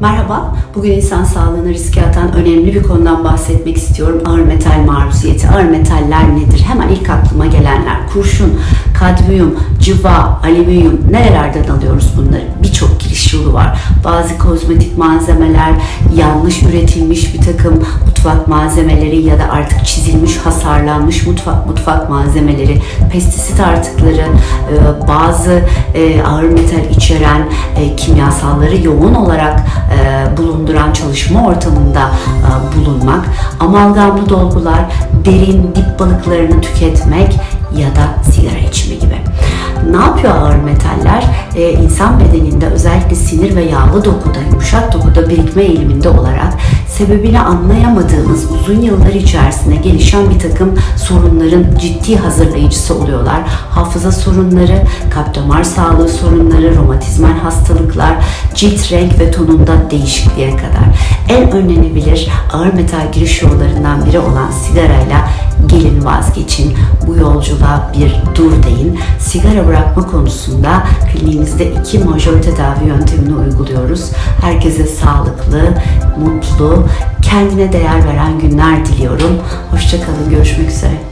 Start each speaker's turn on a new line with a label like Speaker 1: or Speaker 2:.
Speaker 1: Merhaba, bugün insan sağlığını riske atan önemli bir konudan bahsetmek istiyorum. Ağır metal maruziyeti. Ağır metaller nedir? Hemen ilk aklıma gelenler. Kurşun, kadmiyum, cıva, alüminyum. Nerelerden alıyoruz bunları? Bazı kozmetik malzemeler, yanlış üretilmiş bir takım mutfak malzemeleri ya da artık çizilmiş, hasarlanmış mutfak mutfak malzemeleri, pestisit artıkları, e, bazı e, ağır metal içeren e, kimyasalları yoğun olarak bulunduran çalışma ortamında bulunmak, amalgamlı dolgular, derin dip balıklarını tüketmek ya da metaller? Ee, insan bedeninde özellikle sinir ve yağlı dokuda, yumuşak dokuda birikme eğiliminde olarak sebebini anlayamadığımız uzun yıllar içerisinde gelişen bir takım sorunların ciddi hazırlayıcısı oluyorlar. Hafıza sorunları, kalp damar sağlığı sorunları, romatizmal hastalıklar, cilt renk ve tonunda değişikliğe kadar. En önlenebilir ağır metal giriş yollarından biri olan sigarayla gelin vazgeçin. Bir dur deyin. Sigara bırakma konusunda kliniğimizde iki majör tedavi yöntemini uyguluyoruz. Herkese sağlıklı, mutlu, kendine değer veren günler diliyorum. Hoşçakalın, görüşmek üzere.